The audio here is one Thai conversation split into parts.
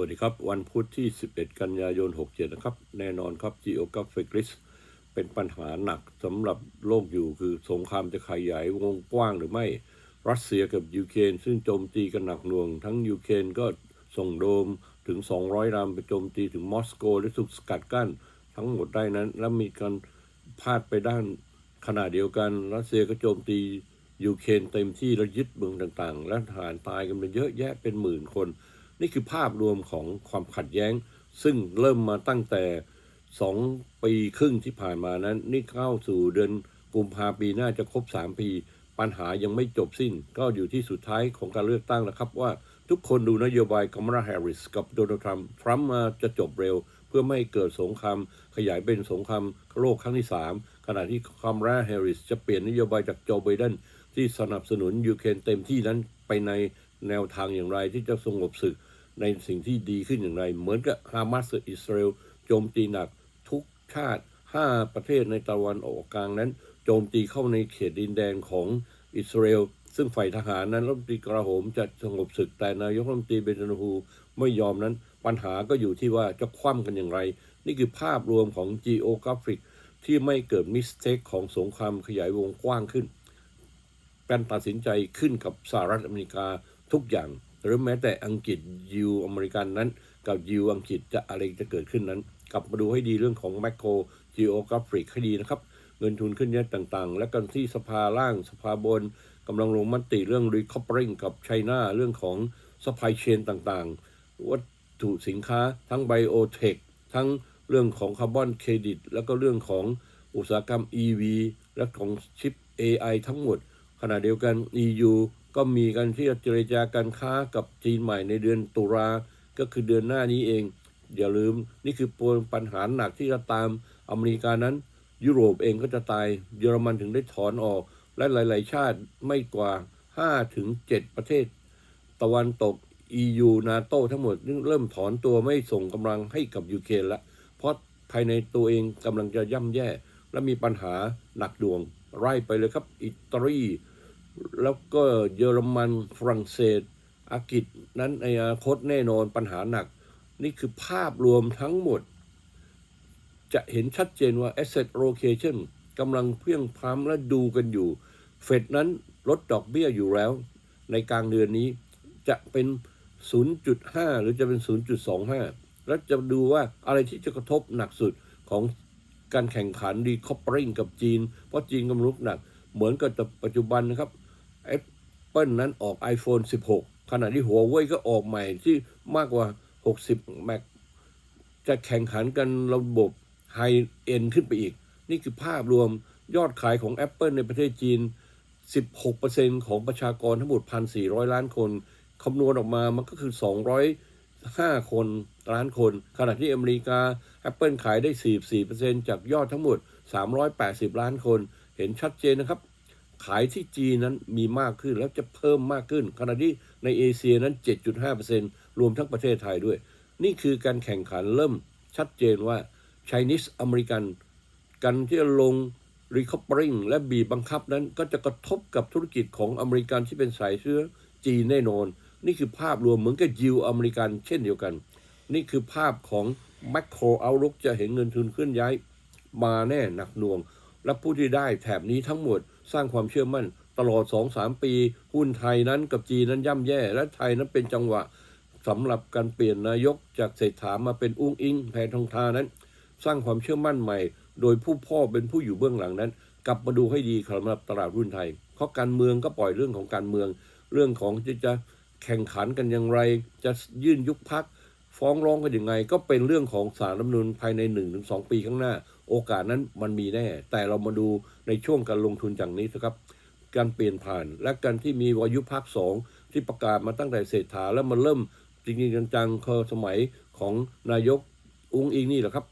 วัสดีครับ วันพุธที่ 11 กันยายน 67 นะครับ แน่นอนครับ Geographic Risk เป็นปัญหาหนักสำหรับโลกอยู่คือสงครามจะขยายวงกว้างหรือไม่ รัสเซียกับยูเครนซึ่งโจมตีกันหนักหน่วง ทั้งยูเครนก็ส่งโดมถึง 200ลำไปโจมตีถึงมอสโกและถูกสกัดกั้น ทั้งหมดได้นั้น แล้วมีการพาดไปด้านขณะเดียวกัน รัสเซียก็โจมตียูเครนเต็มที่แล้วยึดเมืองต่างๆ และทหารตายกันเป็นเยอะแยะเป็นหมื่นคน นี่คือภาพรวมของความขัดแย้ง ซึ่งเริ่มมาตั้งแต่สองปีครึ่งที่ผ่านมานั้น นี่เข้าสู่เดือนกุมภาปีหน้าจะครบสามปี ปัญหายังไม่จบสิ้น ก็อยู่ที่สุดท้ายของการเลือกตั้งนะครับ ว่าทุกคนดูนโยบายกัมราแฮร์ริสกับโดนัลด์ทรัมป์ทรัมป์มาจะจบเร็ว เพื่อไม่เกิดสงครามขยายเป็นสงครามโลกครั้งที่สามขณะที่กัมราแฮร์ริสจะเปลี่ยนนโยบายจากโจไบเดนที่สนับสนุนยูเครนเต็มที่นั้นไปในแนวทางอย่างไรที่จะสงบศึก ในสิ่งที่ดีขึ้นอย่างไร เหมือนกับฮามาสกับอิสราเอลโจมตีหนักทุกชาติ 5 ประเทศในตะวันออกกลางนั้น โจมตีเข้าในเขตดินแดนของอิสราเอลซึ่งฝ่ายทหารนั้นรัฐมนตรีกลาโหมจะสงบศึกแต่นายกรัฐมนตรีเบนจานูฮูไม่ยอมนั้น ปัญหาก็อยู่ที่ว่าจะคว่ำกันอย่างไร นี่คือภาพรวมของ geographic ที่ไม่เกิดมิสเทคของสงครามขยายวงกว้างขึ้นการตัดสินใจขึ้นกับสหรัฐอเมริกาทุกอย่างหรือแม้แต่อังกฤษยูอเมริกันนั้น กับยูอังกฤษจะอะไรจะเกิดขึ้นนั้น กลับมาดูให้ดีเรื่องของแม c โ o ร g e o g r a p h i c ให้ดีนะครับ เงินทุนขึ้นเยอะต่างๆ และกันที่สภาล่างสภาบนกำลังลงมติเรื่อง recoupling กับไชน่าเรื่องของ supply chain ต่างๆ วัตถุสินค้าทั้งไบโอเทคทั้งเรื่องของคาร์บอนเครดิต แล้วก็เรื่องของอุตสาหกรรม EV และของชิป AI ทั้งหมด ณะเดียวกัน EU ก็มีการที่จะเจรจาการค้ากับจีนใหม่ในเดือนตุลาก็คือเดือนหน้านี้เอง อย่าลืมนี่คือปปัญหาหนักที่จะตามอเมริกานั้น ยุโรปเองก็จะตายเยอรมันถึงได้ถอนออก และหลาย ๆ ชาติไม่กว่า5ถึง7ประเทศ ตะวันตก EU นาโตทั้งหมดเริ่มถอนตัวไม่ส่งกำลังให้กับยูเครนละเพราะภายในตัวเองกำลังจะย่ำแย่ และมีปัญหาหนักดวง ไล่ไปเลยครับอิตาลี แล้วก็เยอรมันฝรั่งเศสอังกฤษนั้นในอนาคตแน่นอนปัญหาหนัก นี่คือภาพรวมทั้งหมด จะเห็นชัดเจนว่า asset allocation กำลังเพียงพร้ำและดูกันอยู่ เฟดนั้นลดดอกเบี้ยอยู่แล้ว ในกลางเดือนนี้จะเป็น 0.5 หรือจะเป็น 0.25 แล้วจะดูว่าอะไรที่จะกระทบหนักสุดของการแข่งขันดีคอปเปอริงกับจีน เพราะจีนกำลังลุกหนัก เหมือนกับปัจจุบันนะครับ Apple นั้นออก iPhone 16 ขณะที่หัวเว่ยก็ออกใหม่ที่มากกว่า 60 Mac จะแข่งขันกันระบบไฮเอ็นขึ้นไปอีก นี่คือภาพรวมยอดขายของ Apple ในประเทศจีน 16%ของประชากรทั้งหมด 1,400 ล้านคน คำนวณออกมามันก็คือ 205 คนล้านคน ขณะที่อเมริกา Apple ขายได้ 44%จากยอดทั้งหมด 380 ล้านคน เห็นชัดเจนนะครับ ขายที่จีนนั้นมีมากขึ้นแล้วจะเพิ่มมากขึ้น ขณะที่ในเอเชียนั้น 7.5%รวมทั้งประเทศไทยด้วย นี่คือการแข่งขันเริ่มชัดเจนว่า Chinese อเมริกันการที่จะลง recoupling และบีบบังคับนั้นก็จะกระทบกับธุรกิจของอเมริกันที่เป็นสายเชื้อจีนแน่นอน นี่คือภาพรวมเหมือนกับยิวอเมริกันเช่นเดียวกัน นี่คือภาพของ macro outlook จะเห็นเงินทุนเคลื่อนย้ายมาแน่หนักหน่วง และผู้ที่ได้แถบนี้ทั้งหมด สร้างความเชื่อมั่น ตลอด 2-3 ปี หุ้นไทยนั้นกับจีนนั้นย่ำแย่ และไทยนั้นเป็นจังหวะสำหรับการเปลี่ยนนายกจากเศรษฐามาเป็นอุ้งอิงแพทองทานั้น สร้างความเชื่อมั่นใหม่ โดยผู้พ่อเป็นผู้อยู่เบื้องหลังนั้น กลับมาดูให้ดีสำหรับตลาดหุ้นไทยเพราะการเมืองก็ปล่อยเรื่องของการเมือง เรื่องของที่จะแข่งขันกันอย่างไร จะยื่นยุบพักฟ้องร้องกันยังไง ก็เป็นเรื่องของสารรัฐมนูญภายใน1-2 ปีข้างหน้า โอกาสนั้นมันมีแน่ แต่เรามาดูในช่วงการลงทุนอย่างนี้นะครับ การเปลี่ยนผ่านและการที่มีวายุพักสองที่ประกาศมาตั้งแต่เศรษฐาแล้วมันเริ่มจริงๆจังๆคือสมัยของนายกอุ้งอิงนี่แหละครับ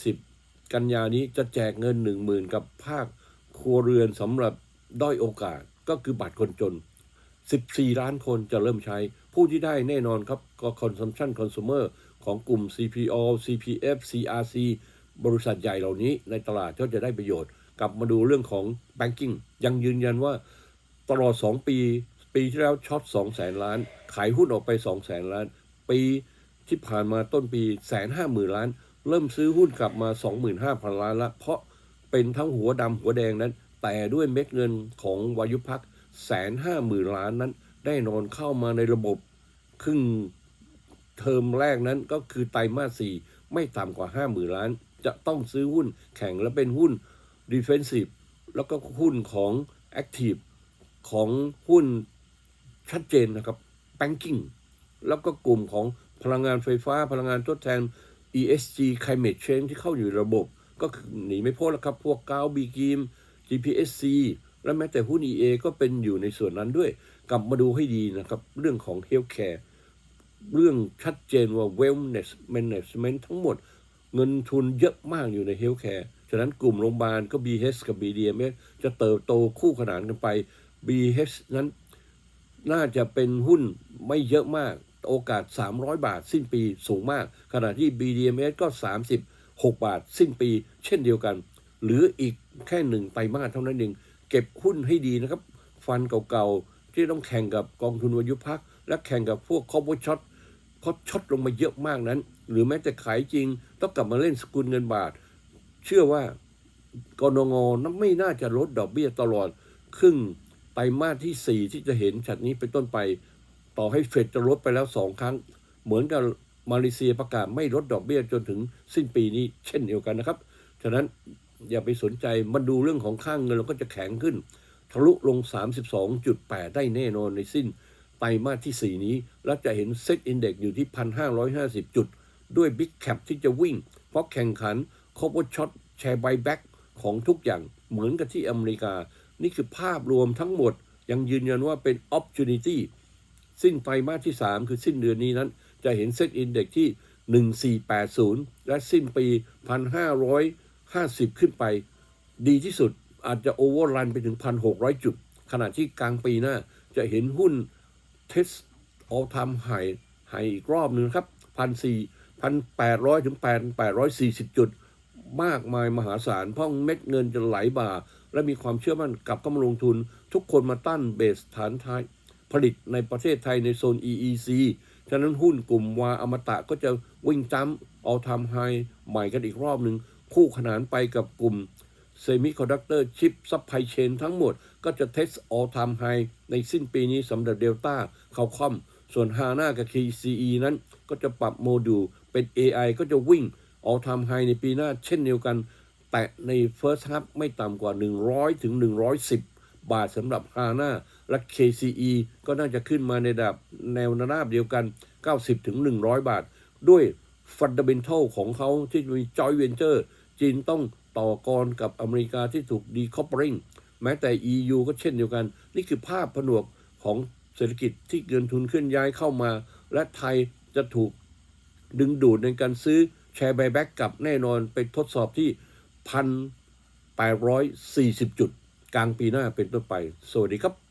20 กันยานี้จะแจกเงิน 1 0,000 กับภาคครัวเรือนสำหรับด้อยโอกาสก็คือบัตรคนจน 14 ล้านคนจะเริ่มใช้ ผู้ที่ได้แน่นอนครับก็ consumption consumer ของกลุ่ม CPO CPF CRC บริษัทใหญ่เหล่านี้ในตลาดก็จะได้ประโยชน์ กลับมาดูเรื่องของ banking ยังยืนยันว่าตลอด 2 ปี ปีที่แล้วช็อต2แสนล้าน ขายหุ้นออกไป2แสนล้านปปีที่ผ่านมาต้นปีแสนห้าหมื่นล้าน เริ่มซื้อหุ้นกลับมา 25,000 ล้านละ เพราะเป็นทั้งหัวดำหัวแดงนั้น แต่ด้วยเม็ดเงินของวายุพักแสนห้าหมื่นล้านนั้น ได้นอนเข้ามาในระบบครึ่ง เทอมแรกนั้นก็คือไตรมาสสี่ไม่ต่ำกว่าห้าหมื่นล้าน จะต้องซื้อหุ้นแข่งและเป็นหุ้น defensive แล้วก็หุ้นของ active ของหุ้นชัดเจนนะครับ banking แล้วก็กลุ่มของพลังงานไฟฟ้าพลังงานทดแทน ESG climate change ที่เข้าอยู่ระบบ ก็หนีไม่พ้นแล้วครับ พวกกาวบีกีม GPSC และแม้แต่หุ้น EA ก็เป็นอยู่ในส่วนนั้นด้วย กลับมาดูให้ดีนะครับ เรื่องของ healthcare เรื่องชัดเจนว่า wellness management ทั้งหมด เงินทุนเยอะมากอยู่ใน healthcare ฉะนั้นกลุ่มโรงพยาบาลก็ BH กับ BDMS จะเติบโตคู่ขนานกันไป BH นั้นน่าจะเป็นหุ้นไม่เยอะมาก โอกาส 300 บาทสิ้นปีสูงมาก ขณะที่ BDMs ก็ 36 บาทสิ้นปี เช่นเดียวกัน หรืออีกแค่หนึ่งไตรมาสเท่านั้นเอง เก็บหุ้นให้ดีนะครับ ฟันเก่าๆ ที่ต้องแข่งกับกองทุนวายุพัก และแข่งกับพวกคอร์บช็อต เพราะช็อตลงมาเยอะมากนั้น หรือแม้แต่ขายจริง ต้องกลับมาเล่นสกุลเงินบาท เชื่อว่ากนงนั้นไม่น่าจะลดดอกเบี้ยตลอด ครึ่งไตรมาสที่ 4 ที่จะเห็นฉัดนี้เป็นต้นไป ต่อให้เฟดจะลดไปแล้วสองครั้ง เหมือนกับมาเลเซียประกาศไม่ลดดอกเบี้ยจนถึงสิ้นปีนี้เช่นเดียวกันนะครับ ฉะนั้นอย่าไปสนใจมาดูเรื่องของค่างเงินเราก็จะแข็งขึ้น ทะลุลง 32.8 ได้แน่นอนในสิ้น ไตรมาสที่ 4 นี้และจะเห็นเซ็ตอินเด็กอยู่ที่ 1,550 จุด ด้วยบิ๊กแคปที่จะวิ่ง เพราะแข่งขันคอบช็อตแชร์ไบแบ็กของทุกอย่างเหมือนกับที่อเมริกา นี่คือภาพรวมทั้งหมด ยังยืนยันว่าเป็น opportunity สิ้นไตรมาสที่ 3 คือสิ้นเดือนนี้นั้น จะเห็นเซ็ตอินเด็กที่ 1480 และสิ้นปี 1,550 ขึ้นไป ดีที่สุดอาจจะโอเวอร์รันไปถึง 1,600 จุด ขณะที่กลางปีหน้าจะเห็นหุ้น เทสออลทำไฮไฮอีกรอบหนึ่งครับ1,400 1,800ถึง1,840จุด มากมายมหาศาลเพราะเม็ดเงินจะไหลบ่า และมีความเชื่อมั่นกลับเข้ามาลงทุน ทุกคนมาตั้นเบสฐานไทย ผลิตในประเทศไทยในโซน EEC ฉะนั้นหุ้นกลุ่มวาอมตะก็จะวิ่งจ้ำเอาทำไฮใหม่กันอีกรอบหนึ่งคู่ขนานไปกับกลุ่ม เซมิคอนดักเตอร์ชิปซัพพลายเชนทั้งหมดก็จะเทสออลทำไฮในสิ้นปีนี้สำหรับเดลต้าเขาคอม ส่วนฮาน่ากับ KCE นั้นก็จะปรับโมดูลเป็น AI ก็จะวิ่งออลทำไฮในปีหน้าเช่นเดียวกัน แตะใน First Half ไม่ต่ำกว่า 100 ถึง 110 บาทสำหรับฮาน่าและ KCE ก็น่าจะขึ้นมาในระดับแนวระนาบเดียวกัน 90 ถึง 100 บาท ด้วยฟันดั m e n t a l ของเขาที่มี Joint Venture จีนต้อง ต่อกรกับอเมริกาที่ถูก decoupling แม้แต่ EU ก็เช่นเดียวกัน นี่คือภาพผนวกของเศรษฐกิจที่เงินทุนเคลื่อนย้ายเข้ามา และไทยจะถูกดึงดูดในการซื้อแชร์ b บแบ็กกับแน่นอนไปทดสอบที่ 1,840 จุด กลางปีหน้าเป็นต้นไป สวัสดีครับ